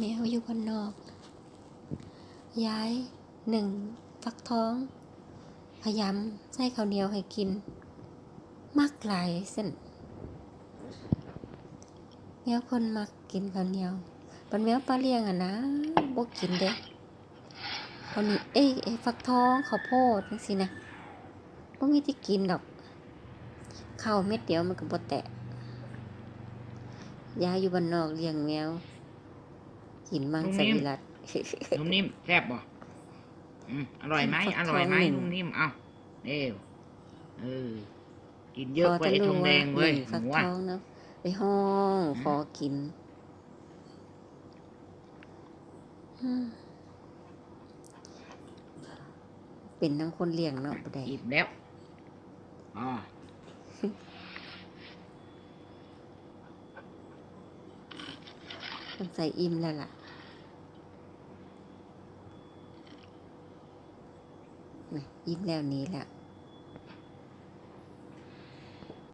แมวอยู่บ้านนอก ย้ายหนึ่งฟักท้อง พยายามใส่ข้าวเหนียวให้กิน มักหลายเส้นแมวคนมักกินข้าวเหนียวเปันแมวปลาเลี้ยงอะนะบ่กินเด้ข้าวเหนียวเอ้ยเอ้ยฟักท้องข้าวโพดจังซี่นะบ่มีที่กินดอกข้าวเม็ดเดียวมันก็บ่แตะยายอยู่บ้านนอกเลี้ยงแมว กินมังสวิรัตนุ่มนิ่มแซ่บบ่อืมอร่อยไหมฟักทองอร่อยไหมหนึ่งนุ่มนิ่มเอาเร็วเออกินเยอะไปไอ้ทองแดงเว้ยฟักหมูทอะองเนาะไปห้องขอกินอืมเป็นทั้งคนเลี้ยงเนาะบ่ได้อิ่มแล้วอ๋อ มันใส่อิ่มแล้วล่ะอิ่มแล้วนี้แล้ว